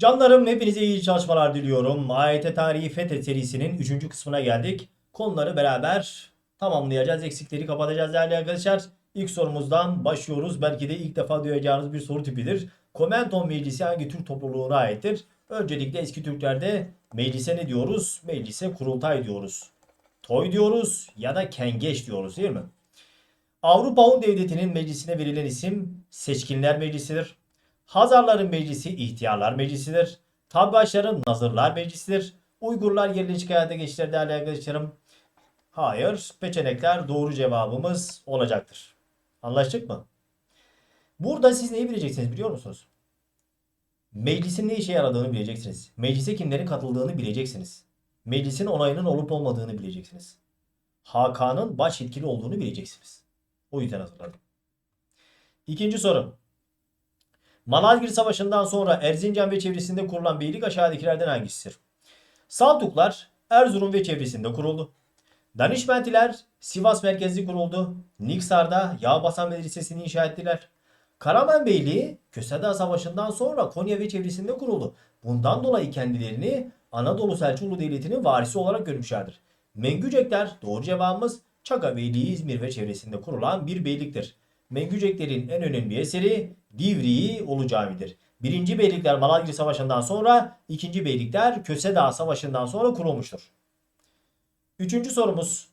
Canlarım hepinize iyi çalışmalar diliyorum. AYT Tarihi Fethet serisinin 3. kısmına geldik. Konuları beraber tamamlayacağız. Eksikleri kapatacağız değerli arkadaşlar. İlk sorumuzdan başlıyoruz. Belki de ilk defa duyacağınız bir soru tipidir. Komenton Meclisi hangi Türk topluluğuna aittir? Öncelikle eski Türklerde meclise ne diyoruz? Meclise kurultay diyoruz. Toy diyoruz ya da kengeç diyoruz değil mi? Avrupa Hun Devleti'nin meclisine verilen isim Seçkinler Meclisi'dir. Hazarların Meclisi İhtiyarlar Meclisi'dir. Tabbaşların Nazırlar Meclisi'dir. Uygurlar yerleşik hayata geçtiler değerli arkadaşlarım. Hayır, peçenekler doğru cevabımız olacaktır. Anlaştık mı? Burada siz neyi bileceksiniz biliyor musunuz? Meclisin ne işe yaradığını bileceksiniz. Meclise kimlerin katıldığını bileceksiniz. Meclisin onayının olup olmadığını bileceksiniz. Hakan'ın baş yetkili olduğunu bileceksiniz. O yüzden hazırladım. İkinci soru. Malazgirt Savaşı'ndan sonra Erzincan ve çevresinde kurulan beylik aşağıdakilerden hangisidir? Saltuklar Erzurum ve çevresinde kuruldu. Danişmentiler Sivas merkezli kuruldu. Niksar'da Yağbasan Medresesi'ni inşa ettiler. Karaman Beyliği Köseda Savaşı'ndan sonra Konya ve çevresinde kuruldu. Bundan dolayı kendilerini Anadolu Selçuklu Devleti'nin varisi olarak görmüşlerdir. Mengücekler doğru cevabımız Çaka Beyliği İzmir ve çevresinde kurulan bir beyliktir. Mengüceklerin en önemli eseri Divriği Ulu Cami'dir. Birinci beylikler Malazgirt Savaşı'ndan sonra, ikinci beylikler Köseda Savaşı'ndan sonra kurulmuştur. Üçüncü sorumuz.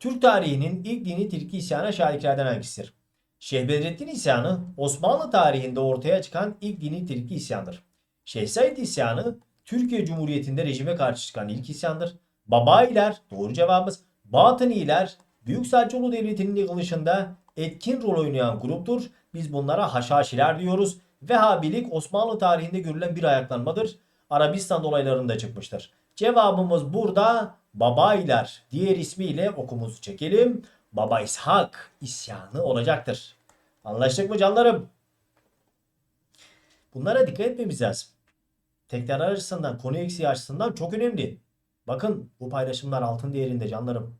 Türk tarihinin ilk dini tilki isyanı aşağıdakilerden hangisidir? Şeyh Bedrettin isyanı Osmanlı tarihinde ortaya çıkan ilk dini tilki isyandır. Şeyh isyanı Türkiye Cumhuriyeti'nde rejime karşı çıkan ilk isyandır. Babayiler doğru cevabımız. Batıniler Büyük Selçuklu Devleti'nin yıkılışında etkin rol oynayan gruptur. Biz bunlara haşhaşiler diyoruz. Vehhabilik Osmanlı tarihinde görülen bir ayaklanmadır. Arabistan olaylarında çıkmıştır. Cevabımız burada Babayiler. Diğer ismiyle okumuzu çekelim. Baba İshak isyanı olacaktır. Anlaştık mı canlarım? Bunlara dikkat etmemiz lazım. Tekrar açısından, konu eksiği açısından çok önemli. Bakın bu paylaşımlar altın değerinde canlarım.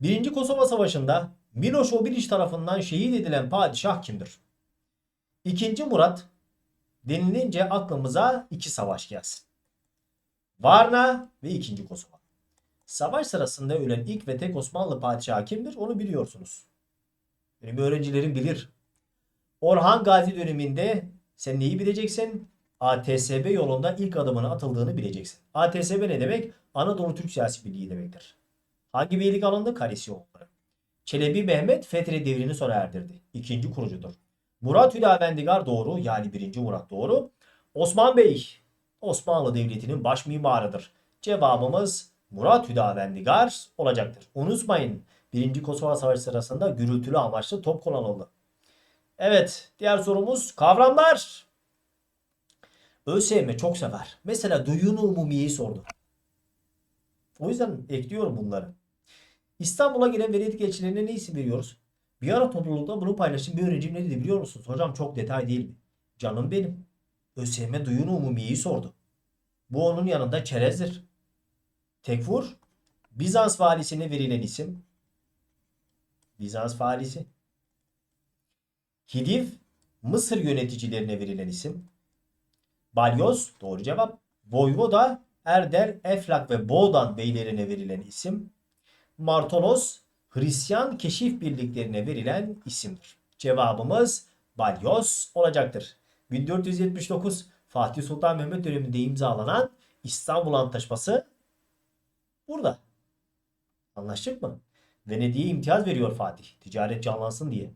Birinci Kosova Savaşı'nda Miloš Obilić tarafından şehit edilen padişah kimdir? İkinci Murat denilince aklımıza iki savaş gelsin. Varna ve ikinci Kosova. Savaş sırasında ölen ilk ve tek Osmanlı padişahı kimdir? Onu biliyorsunuz. Benim öğrencilerim bilir. Orhan Gazi döneminde sen neyi bileceksin? ATSB yolunda ilk adımını atıldığını bileceksin. ATSB ne demek? Anadolu Türk Siyasi Birliği demektir. Hangi beylik alındı? Kalisyoğulları. Çelebi Mehmet Fetri devrini sona erdirdi. İkinci kurucudur. Murat Hüdavendigar doğru yani birinci Murat doğru. Osman Bey Osmanlı Devleti'nin baş mimarıdır. Cevabımız Murat Hüdavendigar olacaktır. Unutmayın 1. Kosova Savaşı sırasında gürültülü amaçlı top kullanıldı. Evet diğer sorumuz kavramlar. ÖSYM çok sever. Mesela duyunu umumiyeyi sordu. O yüzden ekliyorum bunları. İstanbul'a gelen velayet elçilerine ne isim veriyoruz? Bir ara toplulukta bunu paylaştım. Bir öğrencim ne dedi biliyor musunuz? Hocam çok detay değil mi? Canım benim. ÖSYM duyunu umumiyeyi sordu. Bu onun yanında çerezdir. Tekfur, Bizans valisine verilen isim. Bizans valisi. Hidiv, Mısır yöneticilerine verilen isim. Balyoz, doğru cevap. Voyvoda, Erder, Eflak ve Boğdan beylerine verilen isim. Martolos, Hristiyan keşif birliklerine verilen isimdir. Cevabımız Balyoz olacaktır. 1479 Fatih Sultan Mehmet döneminde imzalanan İstanbul Antlaşması burada. Anlaştık mı? Venedik'e imtiyaz veriyor Fatih. Ticaret canlansın diye.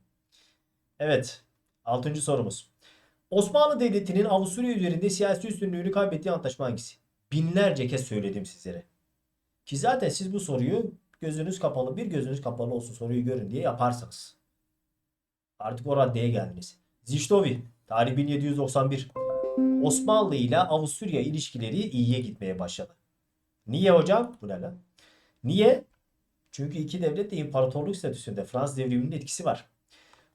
Evet. Altıncı sorumuz. Osmanlı Devleti'nin Avusturya üzerinde siyasi üstünlüğünü kaybettiği antlaşma hangisi? Binlerce kez söyledim sizlere. Ki zaten siz bu soruyu gözünüz kapalı bir gözünüz kapalı olsun soruyu görün diye yaparsınız. Artık o raddeye geldiniz. Ziştovi tarih 1791 Osmanlı ile Avusturya ilişkileri iyiye gitmeye başladı. Niye hocam? Bu ne lan? Niye? Çünkü iki devlet de imparatorluk statüsünde Fransız devriminin etkisi var.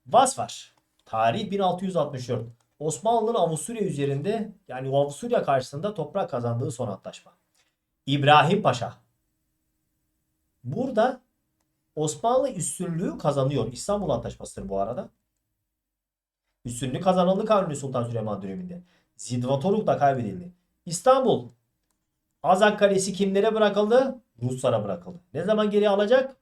Vas var. Tarih 1664. Osmanlı'nın Avusturya üzerinde yani Avusturya karşısında toprak kazandığı son antlaşma. İbrahim Paşa. Burada Osmanlı üstünlüğü kazanıyor. İstanbul Antlaşması'dır bu arada. Üstünlük kazanıldı Kanuni Sultan Süleyman döneminde. Zidvatoruk da kaybedildi. İstanbul. Azak Kalesi kimlere bırakıldı? Ruslara bırakıldı. Ne zaman geri alacak?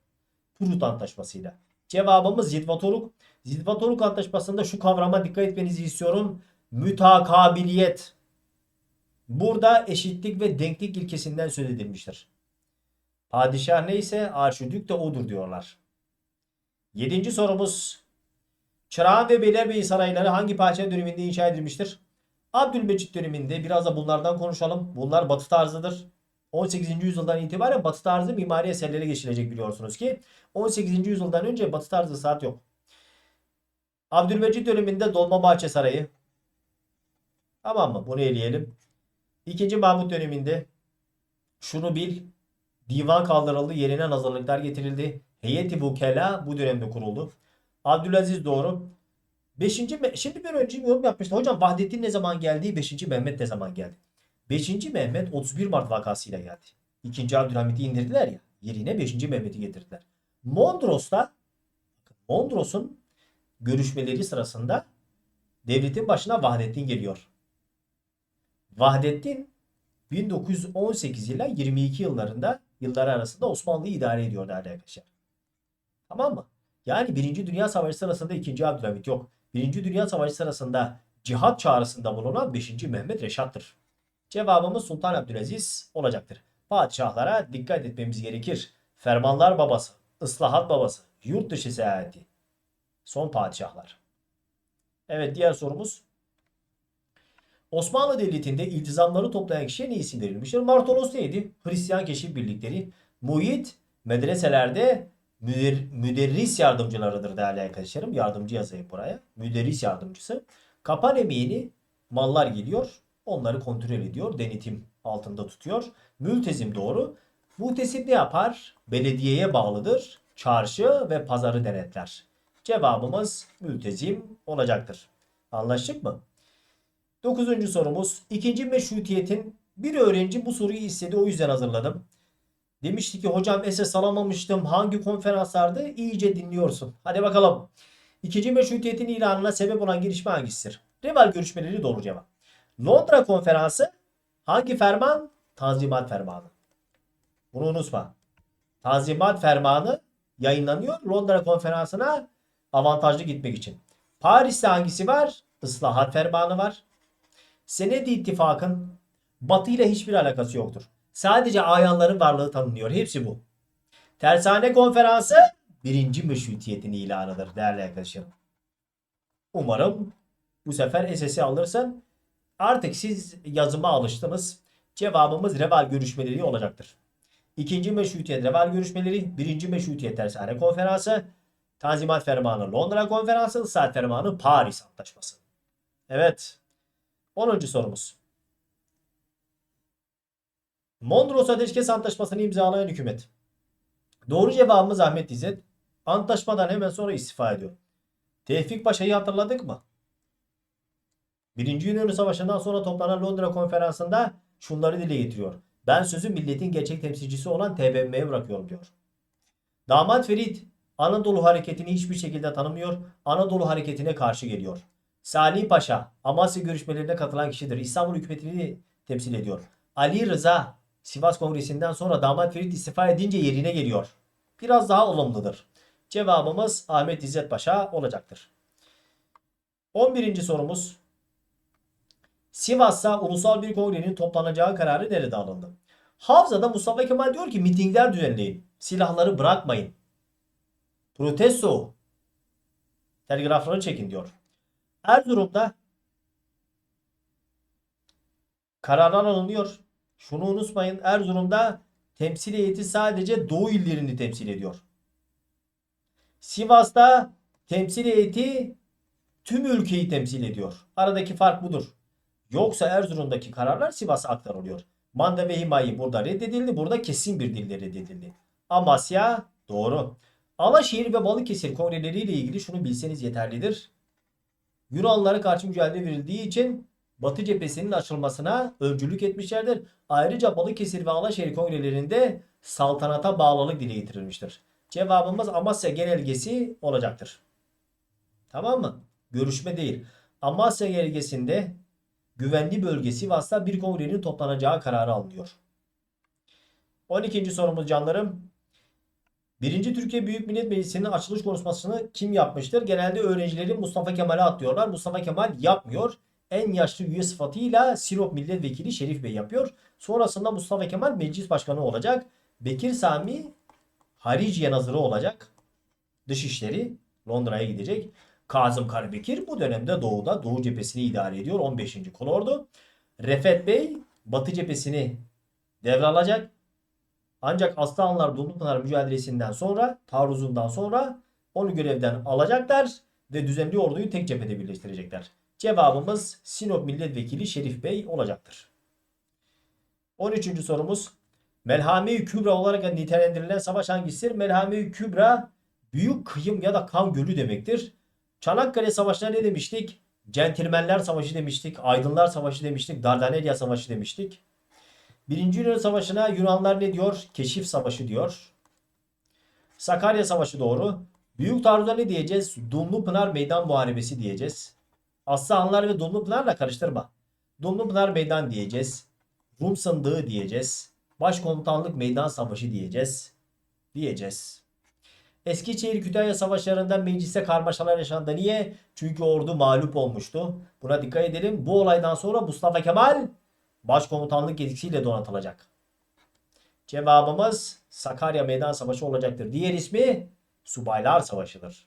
Prut Antlaşması'yla. Cevabımız Zidvatoruk. Zidvatoruk Antlaşması'nda şu kavrama dikkat etmenizi istiyorum. Mütakabiliyet. Burada eşitlik ve denklik ilkesinden söz edilmiştir. Padişah neyse arşidük de odur diyorlar. Yedinci sorumuz. Çırağan ve Beylerbeyi sarayları hangi padişah döneminde inşa edilmiştir? Abdülmecit döneminde biraz da bunlardan konuşalım. Bunlar batı tarzıdır. 18. yüzyıldan itibaren batı tarzı mimari eserlere geçilecek biliyorsunuz ki. 18. yüzyıldan önce batı tarzı saat yok. Abdülmecit döneminde Dolmabahçe Sarayı. Tamam mı? Bunu eleyelim. İkinci Mahmut döneminde şunu bil. Divan kaldırıldı. Yerine hazırlıklar getirildi. Heyeti Vukela bu dönemde kuruldu. Abdülaziz doğru. Beşinci, şimdi bir önce yorum yapmıştım. Hocam Vahdettin ne zaman geldi? Beşinci Mehmet ne zaman geldi? Beşinci Mehmet 31 Mart vakasıyla geldi. İkinci Abdülhamit'i indirdiler ya. Yerine 5. Mehmet'i getirdiler. Mondros'ta Mondros'un görüşmeleri sırasında devletin başına Vahdettin geliyor. Vahdettin 1918 ile 22 yıllarında yılları arasında Osmanlı'yı idare ediyor değerli arkadaşlar. Tamam mı? Yani 1. Dünya Savaşı sırasında 2. Abdülhamit yok. 1. Dünya Savaşı sırasında cihat çağrısında bulunan 5. Mehmet Reşat'tır. Cevabımız Sultan Abdülaziz olacaktır. Padişahlara dikkat etmemiz gerekir. Fermanlar babası, ıslahat babası, yurt dışı seyahati. Son padişahlar. Evet diğer sorumuz. Osmanlı Devleti'nde iltizamları toplayan kişiye ne isim verilmiştir? Martolos neydi? Hristiyan keşif birlikleri. Muhit medreselerde müder- müderris yardımcılarıdır değerli arkadaşlarım. Yardımcı yazayım buraya. Müderris yardımcısı. Kapan emeğini mallar geliyor. Onları kontrol ediyor. Denetim altında tutuyor. Mültezim doğru. Muhtesip ne yapar? Belediyeye bağlıdır. Çarşı ve pazarı denetler. Cevabımız mültezim olacaktır. Anlaştık mı? Dokuzuncu sorumuz. İkinci meşrutiyetin bir öğrenci bu soruyu istedi o yüzden hazırladım. Demişti ki hocam esas alamamıştım. Hangi konferanslarda iyice dinliyorsun. Hadi bakalım. İkinci meşrutiyetin ilanına sebep olan gelişme hangisidir? Rival görüşmeleri doğru cevap. Londra konferansı hangi ferman? Tanzimat fermanı. Bunu unutma. Tanzimat fermanı yayınlanıyor Londra konferansına avantajlı gitmek için. Paris'te hangisi var? Islahat fermanı var. Senedi ittifakın Batı ile hiçbir alakası yoktur. Sadece ayanların varlığı tanınıyor. Hepsi bu. Tersane konferansı birinci meşrutiyetin ilanıdır değerli arkadaşlarım. Umarım bu sefer SS'i alırsın. Artık siz yazıma alıştınız. Cevabımız reval görüşmeleri olacaktır. İkinci meşrutiyet reval görüşmeleri, birinci meşrutiyet tersane konferansı, Tanzimat Fermanı Londra Konferansı, Islah Fermanı Paris Antlaşması. Evet. 10. sorumuz. Mondros Ateşkes Antlaşması'nı imzalayan hükümet. Doğru cevabımız Ahmet İzzet. Antlaşmadan hemen sonra istifa ediyor. Tevfik Paşa'yı hatırladık mı? Birinci Yunan Savaşı'ndan sonra toplanan Londra konferansında şunları dile getiriyor. Ben sözü milletin gerçek temsilcisi olan TBMM'ye bırakıyorum diyor. Damat Ferit Anadolu hareketini hiçbir şekilde tanımıyor. Anadolu hareketine karşı geliyor. Salih Paşa Amasya görüşmelerine katılan kişidir. İstanbul hükümetini temsil ediyor. Ali Rıza Sivas Kongresi'nden sonra Damat Ferit istifa edince yerine geliyor. Biraz daha olumludur. Cevabımız Ahmet İzzet Paşa olacaktır. 11. sorumuz. Sivas'ta ulusal bir kongrenin toplanacağı kararı nerede alındı? Havza'da Mustafa Kemal diyor ki mitingler düzenleyin. Silahları bırakmayın. Protesto. Telgrafları çekin diyor. Erzurum'da kararlar alınıyor. Şunu unutmayın. Erzurum'da temsil heyeti sadece Doğu illerini temsil ediyor. Sivas'ta temsil heyeti tüm ülkeyi temsil ediyor. Aradaki fark budur. Yoksa Erzurum'daki kararlar Sivas'a aktarılıyor. Manda ve Himayi burada reddedildi. Burada kesin bir dille reddedildi. Amasya doğru. Alaşehir ve Balıkesir kongreleriyle ilgili şunu bilseniz yeterlidir. Yunanlara karşı mücadele verildiği için Batı cephesinin açılmasına öncülük etmişlerdir. Ayrıca Balıkesir ve Alaşehir kongrelerinde saltanata bağlılık dile getirilmiştir. Cevabımız Amasya genelgesi olacaktır. Tamam mı? Görüşme değil. Amasya genelgesinde güvenli bölge Sivas'ta bir kongrenin toplanacağı kararı alınıyor. 12. sorumuz canlarım. 1. Türkiye Büyük Millet Meclisi'nin açılış konuşmasını kim yapmıştır? Genelde öğrencileri Mustafa Kemal'e atlıyorlar. Mustafa Kemal yapmıyor. En yaşlı üye sıfatıyla Sinop Milletvekili Şerif Bey yapıyor. Sonrasında Mustafa Kemal meclis başkanı olacak. Bekir Sami Hariciye Nazırı olacak. Dışişleri Londra'ya gidecek. Kazım Karabekir bu dönemde doğuda Doğu cephesini idare ediyor. 15. Kolordu. Refet Bey Batı cephesini devralacak. Ancak Aslanlar Dumlupınar mücadelesinden sonra, taarruzundan sonra onu görevden alacaklar ve düzenli orduyu tek cephede birleştirecekler. Cevabımız Sinop Milletvekili Şerif Bey olacaktır. 13. sorumuz. Melhame-i Kübra olarak nitelendirilen savaş hangisidir? Melhame-i Kübra büyük kıyım ya da kan gölü demektir. Çanakkale Savaşı'na ne demiştik? Centilmenler Savaşı demiştik. Aydınlar Savaşı demiştik. Dardanelya Savaşı demiştik. Birinci Yunan Savaşı'na Yunanlar ne diyor? Keşif Savaşı diyor. Sakarya Savaşı doğru. Büyük taarruza ne diyeceğiz? Dumlupınar Meydan Muharebesi diyeceğiz. Aslanlar ve Dumlupınar'la karıştırma. Dumlupınar Meydan diyeceğiz. Rum Sındığı diyeceğiz. Başkomutanlık Meydan Savaşı diyeceğiz. Diyeceğiz. Eskişehir Kütahya savaşlarında mecliste karmaşalar yaşandı. Niye? Çünkü ordu mağlup olmuştu. Buna dikkat edelim. Bu olaydan sonra Mustafa Kemal başkomutanlık yetkisiyle donatılacak. Cevabımız Sakarya Meydan Savaşı olacaktır. Diğer ismi Subaylar Savaşı'dır.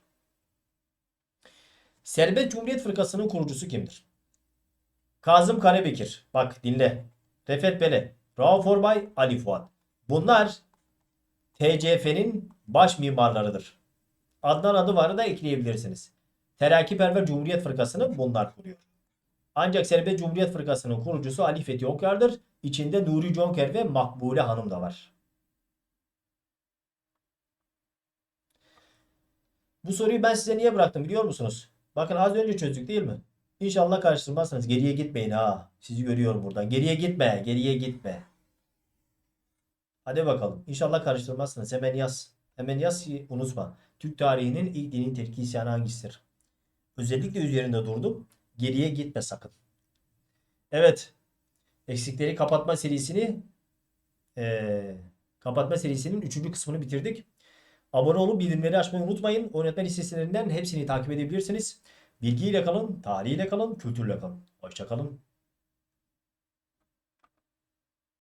Serbest Cumhuriyet Fırkası'nın kurucusu kimdir? Kazım Karabekir. Bak dinle. Refet Bele, Rauf Orbay, Ali Fuat. Bunlar TCF'nin baş mimarlarıdır. Adnan adı varı da ekleyebilirsiniz. Terakkiperver Cumhuriyet Fırkası'nı bunlar kuruyor. Ancak Serbest Cumhuriyet Fırkası'nın kurucusu Ali Fethi Okyar'dır. İçinde Nuri Conker ve Makbule Hanım da var. Bu soruyu ben size niye bıraktım biliyor musunuz? Bakın az önce çözdük değil mi? İnşallah karıştırmazsınız. Geriye gitmeyin ha. Sizi görüyorum buradan. Geriye gitme. Geriye gitme. Hadi bakalım. İnşallah karıştırmazsınız. Hemen yaz. Hemen yaz unutma. Türk tarihinin ilk dinin terki isyanı hangisidir? Özellikle üzerinde durdum. Geriye gitme sakın. Evet. Eksikleri kapatma serisini eee, kapatma serisinin 3. kısmını bitirdik. Abone olup bildirimleri açmayı unutmayın. Oynatma listelerinden hepsini takip edebilirsiniz. Bilgiyle kalın, tarihiyle kalın, kültürle kalın. Hoşçakalın.